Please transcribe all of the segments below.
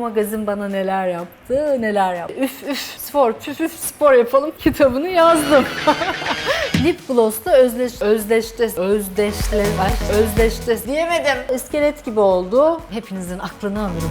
magazin bana neler yaptı, neler yaptı. Üf üf spor, püf üf spor yapalım kitabını yazdım. Lip gloss'ta özdeş, özdeşte, özdeşle, ay, özdeşte diyemedim. İskelet gibi oldu. Hepinizin aklını alırım.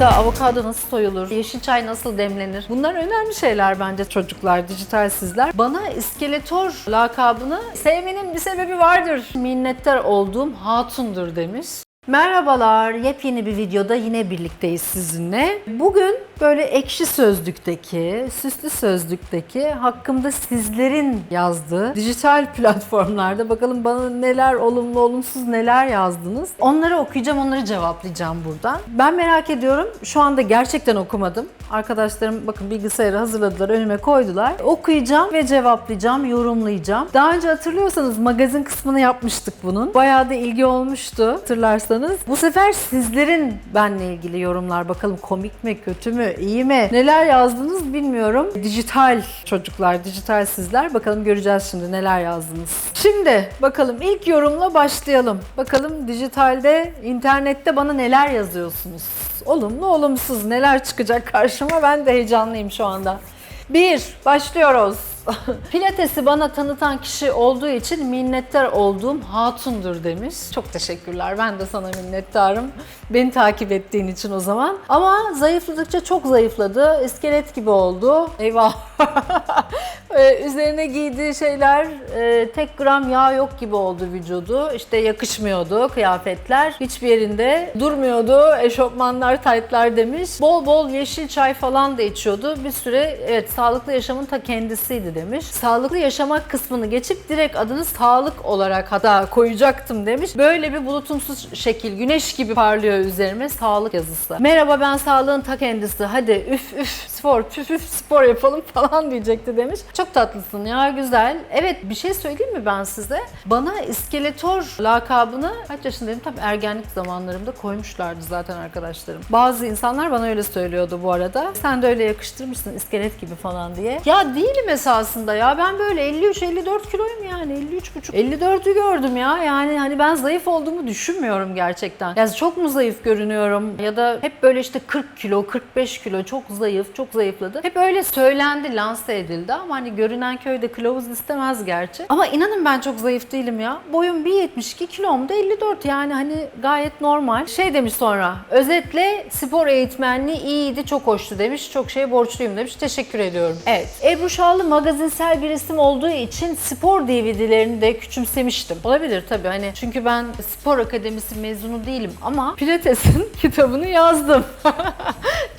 Hatta avokado nasıl soyulur, yeşil çay nasıl demlenir? Bunlar önemli şeyler bence çocuklar, dijital sizler. Bana iskeletor lakabını sevmenin bir sebebi vardır. Minnettar olduğum hatundur demiş. Merhabalar, yepyeni bir videoda yine birlikteyiz sizinle. Bugün böyle ekşi sözlükteki, süslü sözlükteki hakkımda sizlerin yazdığı dijital platformlarda bakalım bana neler olumlu olumsuz neler yazdınız. Onları okuyacağım, onları cevaplayacağım buradan. Ben merak ediyorum. Şu anda gerçekten okumadım. Arkadaşlarım bakın bilgisayarı hazırladılar, önüme koydular. Okuyacağım ve cevaplayacağım, yorumlayacağım. Daha önce hatırlıyorsanız magazin kısmını yapmıştık bunun. Bayağı da ilgi olmuştu hatırlarsanız. Bu sefer sizlerin benle ilgili yorumlar bakalım komik mi, kötü mü, iyi mi? Neler yazdınız bilmiyorum. Dijital çocuklar, dijital sizler. Bakalım göreceğiz şimdi neler yazdınız. Şimdi bakalım ilk yorumla başlayalım. Bakalım dijitalde, internette bana neler yazıyorsunuz? Olumlu, olumsuz neler çıkacak karşıma? Ben de heyecanlıyım şu anda. Bir, başlıyoruz. Pilatesi bana tanıtan kişi olduğu için minnettar olduğum hatundur demiş. Çok teşekkürler. Ben de sana minnettarım. Beni takip ettiğin için o zaman. Ama zayıfladıkça çok zayıfladı. İskelet gibi oldu. Eyvah. Ee, Üzerine giydiği şeyler e, tek gram yağ yok gibi oldu vücudu. İşte yakışmıyordu kıyafetler. Hiçbir yerinde durmuyordu. Eşofmanlar, taytlar demiş. Bol bol yeşil çay falan da içiyordu. Bir süre evet sağlıklı yaşamın ta kendisiydi demiş. Sağlıklı yaşamak kısmını geçip direkt adını sağlık olarak hatta koyacaktım demiş. Böyle bir bulutumsuz şekil güneş gibi parlıyor üzerime sağlık yazısı. Merhaba ben sağlığın ta kendisi. Hadi üf üf spor püf üf spor yapalım falan diyecekti demiş. Çok tatlısın ya güzel. Evet bir şey söyleyeyim mi ben size? Bana iskeletor lakabını kaç yaşındayım? Tabii ergenlik zamanlarımda koymuşlardı zaten arkadaşlarım. Bazı insanlar bana öyle söylüyordu bu arada. Sen de öyle yakıştırmışsın iskelet gibi falan diye. Ya değilim esasında ya. Ben böyle 53-54 kiloyum yani. 53,5. 54'ü gördüm ya. Yani hani ben zayıf olduğumu düşünmüyorum gerçekten. Ya çok mu zayıf görünüyorum? Ya da hep böyle işte 40 kilo, 45 kilo çok zayıf, çok zayıfladı. Hep öyle söylendi, lanse edildi ama hani görünen köyde kılavuz istemez gerçi. Ama inanın ben çok zayıf değilim ya. Boyum 1.72, kilom da 54 yani hani gayet normal. Şey demiş sonra, özetle spor eğitmenliği iyiydi, çok hoştu demiş. Çok şey borçluyum demiş. Teşekkür ediyorum. Evet. Ebru Şahlı magazinsel bir isim olduğu için spor DVD'lerini de küçümsemiştim. Olabilir tabii hani çünkü ben spor akademisi mezunu değilim ama Pilates'in kitabını yazdım.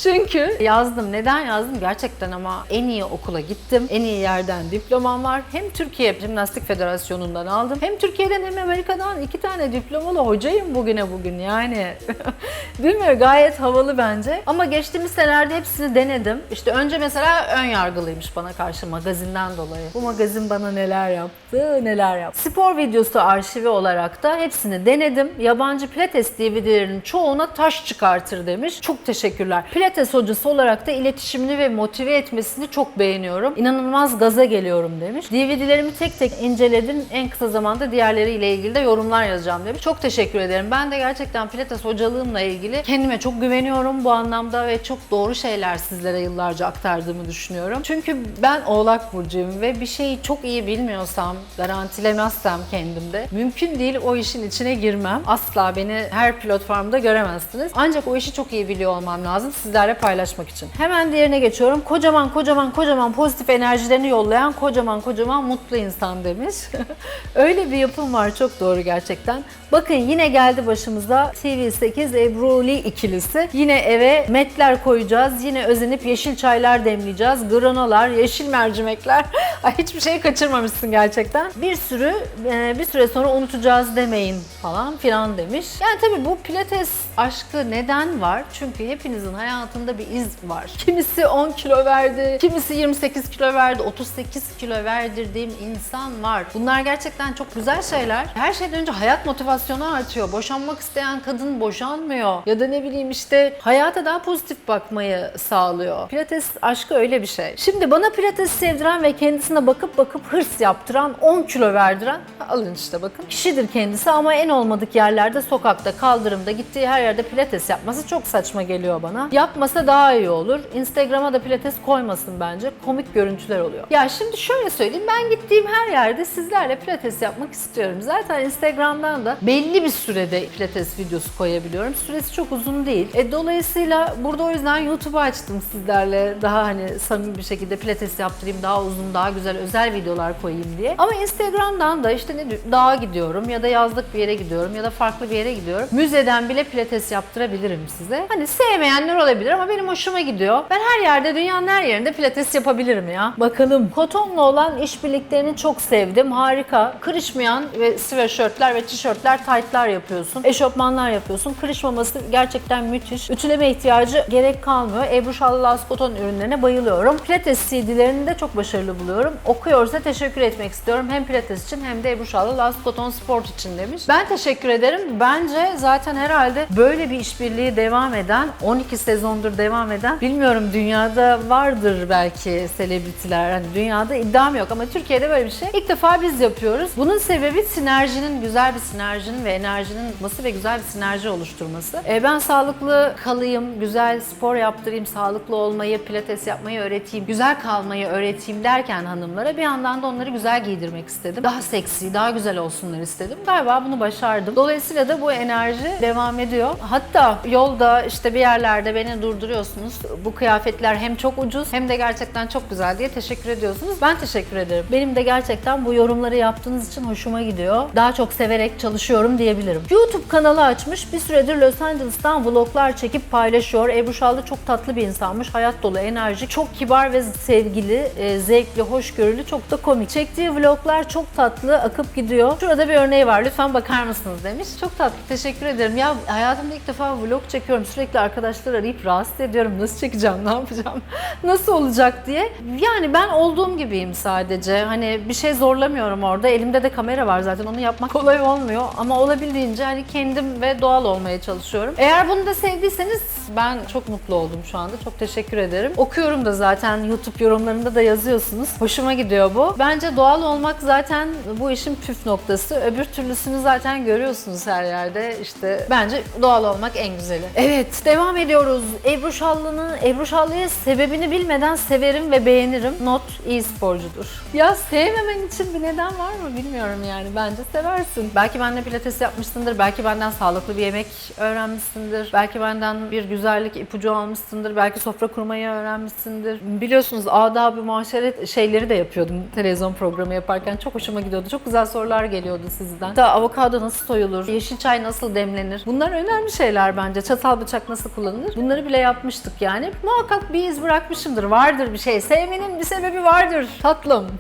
çünkü yazdım. Neden yazdım? Gerçekten ama en iyi okula gittim. En iyi yerden diplomam var. Hem Türkiye Jimnastik Federasyonu'ndan aldım. Hem Türkiye'den hem Amerika'dan iki tane diplomalı hocayım bugüne bugün yani. Değil mi? Gayet havalı bence. Ama geçtiğimiz senelerde hepsini denedim. İşte önce mesela ön yargılıymış bana karşı magazinden dolayı. Bu magazin bana neler yaptı, neler yaptı. Spor videosu arşivi olarak da hepsini denedim. Yabancı Pilates DVD'lerinin çoğuna taş çıkartır demiş. Çok teşekkürler. Pilates hocası olarak da iletişimini ve motive etmesini çok beğeniyorum. İnanılmaz gaza geliyorum demiş. DVD'lerimi tek tek inceledim. En kısa zamanda diğerleriyle ilgili de yorumlar yazacağım demiş. Çok teşekkür ederim. Ben de gerçekten Pilates hocalığımla ilgili kendime çok güveniyorum bu anlamda ve çok doğru şeyler sizlere yıllarca aktardığımı düşünüyorum. Çünkü ben Oğlak Burcu'yum ve bir şeyi çok iyi bilmiyorsam, garantilemezsem kendimde mümkün değil o işin içine girmem. Asla beni her platformda göremezsiniz. Ancak o işi çok iyi biliyor olmam lazım sizlerle paylaşmak için. Hemen diğerine geçiyorum. Kocaman kocaman kocaman pozitif enerjilerini yollayan kocaman kocaman mutlu insan demiş. Öyle bir yapım var çok doğru gerçekten. Bakın yine geldi başımıza TV8 Ebruli ikilisi. Yine eve metler koyacağız. Yine özenip yeşil çaylar demleyeceğiz. Granolar, yeşil mercimekler. Ay hiçbir şey kaçırmamışsın gerçekten. Bir sürü e, bir süre sonra unutacağız demeyin falan filan demiş. Yani tabii bu pilates aşkı neden var? Çünkü hepinizin hayatında hayatında bir iz var. Kimisi 10 kilo verdi, kimisi 28 kilo verdi, 38 kilo verdirdiğim insan var. Bunlar gerçekten çok güzel şeyler. Her şeyden önce hayat motivasyonu artıyor. Boşanmak isteyen kadın boşanmıyor. Ya da ne bileyim işte hayata daha pozitif bakmayı sağlıyor. Pilates aşkı öyle bir şey. Şimdi bana pilates sevdiren ve kendisine bakıp bakıp hırs yaptıran, 10 kilo verdiren alın işte bakın. Kişidir kendisi ama en olmadık yerlerde sokakta, kaldırımda, gittiği her yerde pilates yapması çok saçma geliyor bana. Yapmasa daha iyi olur. Instagram'a da pilates koymasın bence. Komik görüntüler oluyor. Ya şimdi şöyle söyleyeyim. Ben gittiğim her yerde sizlerle pilates yapmak istiyorum. Zaten Instagram'dan da belli bir sürede pilates videosu koyabiliyorum. Süresi çok uzun değil. E, dolayısıyla burada o yüzden YouTube'u açtım sizlerle. Daha hani samimi bir şekilde pilates yaptırayım, daha uzun, daha güzel özel videolar koyayım diye. Ama Instagram'dan da işte ne dağa gidiyorum ya da yazlık bir yere gidiyorum ya da farklı bir yere gidiyorum. Müzeden bile pilates yaptırabilirim size. Hani sevmeyenler olabilir ama benim hoşuma gidiyor. Ben her yerde, dünyanın her yerinde pilates yapabilirim ya. Bakalım. Kotonla olan işbirliklerini çok sevdim. Harika. Kırışmayan ve sweatshirtler ve tişörtler, taytlar yapıyorsun. Eşofmanlar yapıyorsun. Kırışmaması gerçekten müthiş. Ütüleme ihtiyacı gerek kalmıyor. Ebru Şallı Las Koton ürünlerine bayılıyorum. Pilates CD'lerini de çok başarılı buluyorum. Okuyorsa teşekkür etmek istiyorum. Hem Pilates için hem de Ebru Şallı Las Koton Sport için demiş. Ben teşekkür ederim. Bence zaten herhalde böyle bir işbirliği devam eden, 12 sezondur devam eden, bilmiyorum dünyada vardır belki selebritiler. Hani dünyada iddiam yok ama Türkiye'de böyle bir şey ilk defa biz yapıyoruz. Bunun sebebi sinerjinin, güzel bir sinerjinin ve enerjinin tutması ve güzel bir sinerji oluşturması. E, ben sağlıklı kalayım, güzel spor yaptırayım, sağlıklı olmayı, pilates yapmayı öğreteyim, güzel kalmayı öğreteyim derken hanımlara bir yandan da onları güzel giydirmek istedim. Daha seksi, daha güzel olsunlar istedim. Galiba bunu başardım. Dolayısıyla da bu enerji devam ediyor. Hatta yolda işte bir yerlerde beni durduruyorsunuz. Bu kıyafetler hem çok ucuz hem de gerçekten çok güzel diye teşekkür ediyorsunuz. Ben teşekkür ederim. Benim de gerçekten bu yorumları yaptığınız için hoşuma gidiyor. Daha çok severek çalışıyorum diyebilirim. YouTube kanalı açmış. Bir süredir Los Angeles'tan vloglar çekip paylaşıyor. Ebru Şallı çok tatlı bir insanmış. Hayat dolu, enerjik, çok kibar ve sevgili, e, zevkli, hoşgörülü, çok da komik. Çektiği vloglar çok tatlı, akıp gidiyor. Şurada bir örneği var. Lütfen bakar mısınız demiş. Çok tatlı. Teşekkür ederim. Ya hayatımda ilk defa vlog çekiyorum. Sürekli arkadaşlar arayıp rahatsız ediyorum. Nasıl çekeceğim, ne yapacağım, nasıl olacak diye. Yani ben olduğum gibiyim sadece. Hani bir şey zorlamıyorum orada. Elimde de kamera var zaten. Onu yapmak kolay olmuyor. Ama olabildiğince hani kendim ve doğal olmaya çalışıyorum. Eğer bunu da sevdiyseniz ben çok mutlu oldum şu anda. Çok teşekkür ederim. Okuyorum da zaten YouTube yorumlarında da yazıyorsunuz. Hoşuma gidiyor bu. Bence doğal olmak zaten bu işin püf noktası. Öbür türlüsünü zaten görüyorsunuz her yerde. İşte bence doğal olmak en güzeli. Evet, devam ediyoruz. Ebru Şallı'nın Ebru Şallı'ya sebebini bilmeden severim ve beğenirim. Not iyi sporcudur. Ya sevmemen için bir neden var mı bilmiyorum yani. Bence seversin. Belki benimle pilates yapmışsındır. Belki benden sağlıklı bir yemek öğrenmişsindir. Belki benden bir güzellik ipucu almışsındır. Belki sofra kurmayı öğrenmişsindir. Biliyorsunuz adab-ı muaşeret şeyleri de yapıyordum televizyon programı yaparken. Çok hoşuma gidiyordu. Çok güzel sorular geliyordu sizden. Hatta avokado nasıl soyulur? Yeşil çay nasıl demlenir? Bunlar önemli şeyler bence. Çatal bıçak nasıl kullanılır? Bunları bile yapmıştık yani. Muhakkak bir iz bırakmışımdır. Vardır bir şey. Sevmenin bir sebebi vardır. Tatlım.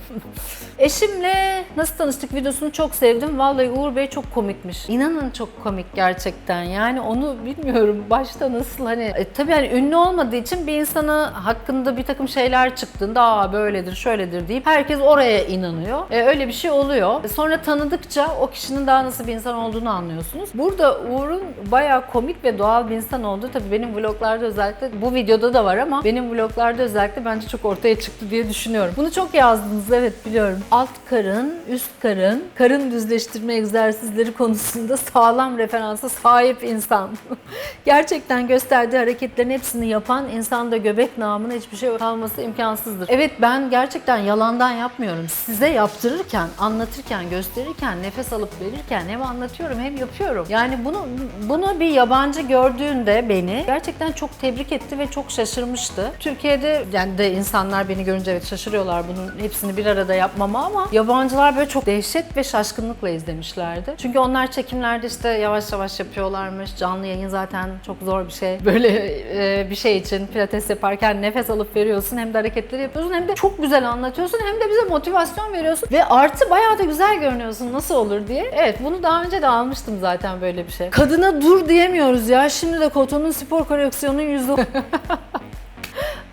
Eşimle nasıl tanıştık videosunu çok sevdim. Vallahi Uğur Bey çok komikmiş. İnanın çok komik gerçekten. Yani onu bilmiyorum başta nasıl hani e, tabii hani ünlü olmadığı için bir insana hakkında bir takım şeyler çıktığında aa böyledir şöyledir deyip herkes oraya inanıyor. E, öyle bir şey oluyor. E, sonra tanıdıkça o kişinin daha nasıl bir insan olduğunu anlıyorsunuz. Burada Uğur'un bayağı komik ve doğal bir insan olduğu tabii benim vloglarda özellikle bu videoda da var ama benim vloglarda özellikle bence çok ortaya çıktı diye düşünüyorum. Bunu çok yazdınız evet biliyorum. Alt karın, üst karın, karın düzleştirme egzersizleri konusunda sağlam referansa sahip insan. Gerçekten gösterdiği hareketlerin hepsini yapan insanda göbek namına hiçbir şey kalması imkansızdır. Evet ben gerçekten yalandan yapmıyorum. Size yaptırırken, anlatırken, gösterirken, nefes alıp verirken hem anlatıyorum hem yapıyorum. Yani bunu bunu bir yabancı gördüğünde beni gerçekten çok tebrik etti ve çok şaşırmıştı. Türkiye'de yani de insanlar beni görünce evet şaşırıyorlar bunun hepsini bir arada yapmama ama yabancılar böyle çok dehşet ve şaşkınlıkla izlemişlerdi. Çünkü onlar çekimlerde işte yavaş yavaş yapıyorlarmış. Canlı yayın zaten çok zor bir şey. Böyle e, bir şey için pilates yaparken nefes alıp veriyorsun hem de hareketleri yapıyorsun hem de çok güzel anlatıyorsun hem de bize motivasyon veriyorsun ve artı bayağı da güzel görünüyorsun nasıl olur diye. Evet bunu daha önce de almıştım zaten böyle bir şey. Kadına dur diyemiyoruz ya. Şimdi de Koton'un spor koleksiyonu Operasyonun yüzü.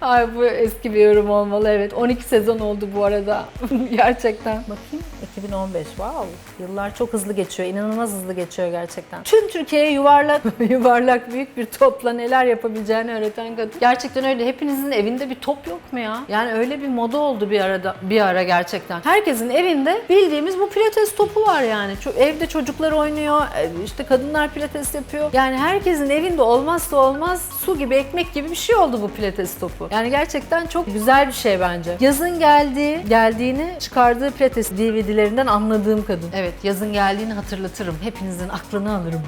Ay bu eski bir yorum olmalı evet. 12 sezon oldu bu arada. gerçekten. Bakayım 2015 wow. Yıllar çok hızlı geçiyor. İnanılmaz hızlı geçiyor gerçekten. Tüm Türkiye'ye yuvarlak yuvarlak büyük bir topla neler yapabileceğini öğreten kadın. Gerçekten öyle. Hepinizin evinde bir top yok mu ya? Yani öyle bir moda oldu bir arada bir ara gerçekten. Herkesin evinde bildiğimiz bu pilates topu var yani. Evde çocuklar oynuyor, e, işte kadınlar pilates yapıyor. Yani herkesin evinde olmazsa olmaz su gibi ekmek gibi bir şey oldu bu pilates topu. Yani gerçekten çok güzel bir şey bence. Yazın geldiği, geldiğini çıkardığı pilates DVD'lerinden anladığım kadın. Evet, yazın geldiğini hatırlatırım. Hepinizin aklını alırım.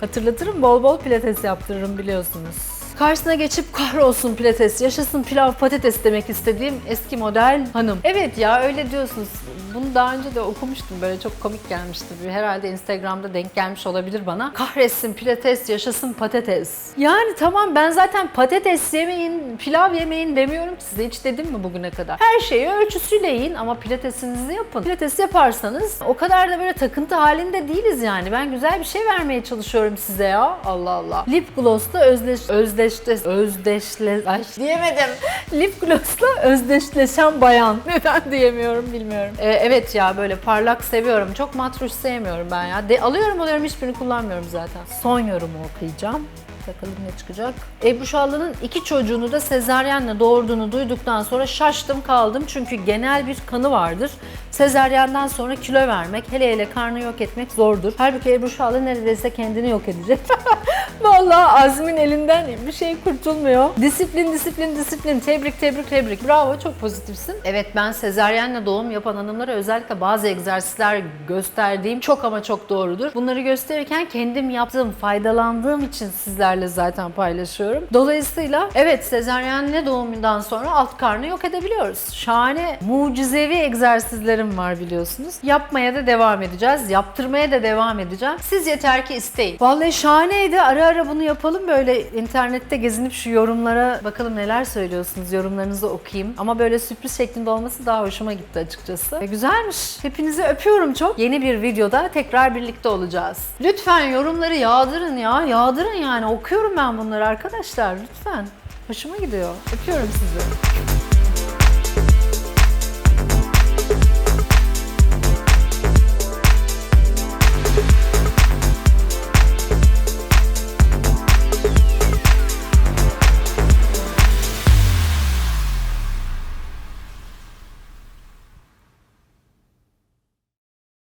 Hatırlatırım bol bol pilates yaptırırım biliyorsunuz. Karşısına geçip kahrolsun pilates, yaşasın pilav patates demek istediğim eski model hanım. Evet ya öyle diyorsunuz. Bunu daha önce de okumuştum böyle çok komik gelmişti. Herhalde Instagram'da denk gelmiş olabilir bana. Kahretsin pilates, yaşasın patates. Yani tamam ben zaten patates yemeyin, pilav yemeyin demiyorum size. Hiç dedim mi bugüne kadar? Her şeyi ölçüsüyle yiyin ama pilatesinizi yapın. Pilates yaparsanız o kadar da böyle takıntı halinde değiliz yani. Ben güzel bir şey vermeye çalışıyorum size ya. Allah Allah. Lip gloss'la özdeş, özdeşte, özdeşle, ay diyemedim. Lip gloss'la özdeşleşen bayan. Neden diyemiyorum bilmiyorum. Ee, evet ya böyle parlak seviyorum. Çok matruş sevmiyorum ben ya. De, alıyorum alıyorum hiçbirini kullanmıyorum zaten. Son yorumu okuyacağım. Bakalım ne çıkacak. Ebru Şallı'nın iki çocuğunu da sezaryenle doğurduğunu duyduktan sonra şaştım kaldım. Çünkü genel bir kanı vardır. Sezaryenden sonra kilo vermek, hele hele karnı yok etmek zordur. Halbuki Ebru Şallı neredeyse kendini yok edecek. Vallahi Azmin elinden bir şey kurtulmuyor. Disiplin, disiplin, disiplin. Tebrik, tebrik, tebrik. Bravo, çok pozitifsin. Evet ben sezaryenle doğum yapan hanımlara özellikle bazı egzersizler gösterdiğim çok ama çok doğrudur. Bunları gösterirken kendim yaptığım, faydalandığım için sizlerle zaten paylaşıyorum. Dolayısıyla evet sezaryenle doğumundan sonra alt karnı yok edebiliyoruz. Şahane, mucizevi egzersizlerim var biliyorsunuz. Yapmaya da devam edeceğiz. Yaptırmaya da devam edeceğim. Siz yeter ki isteyin. Vallahi şahaneydi. Ara ara bunu yapalım. Böyle internette gezinip şu yorumlara bakalım neler söylüyorsunuz. Yorumlarınızı okuyayım. Ama böyle sürpriz şeklinde olması daha hoşuma gitti açıkçası. E, güzelmiş. Hepinizi öpüyorum çok. Yeni bir videoda tekrar birlikte olacağız. Lütfen yorumları yağdırın ya. Yağdırın yani. Okuyorum ben bunları arkadaşlar. Lütfen. Hoşuma gidiyor. Öpüyorum sizi.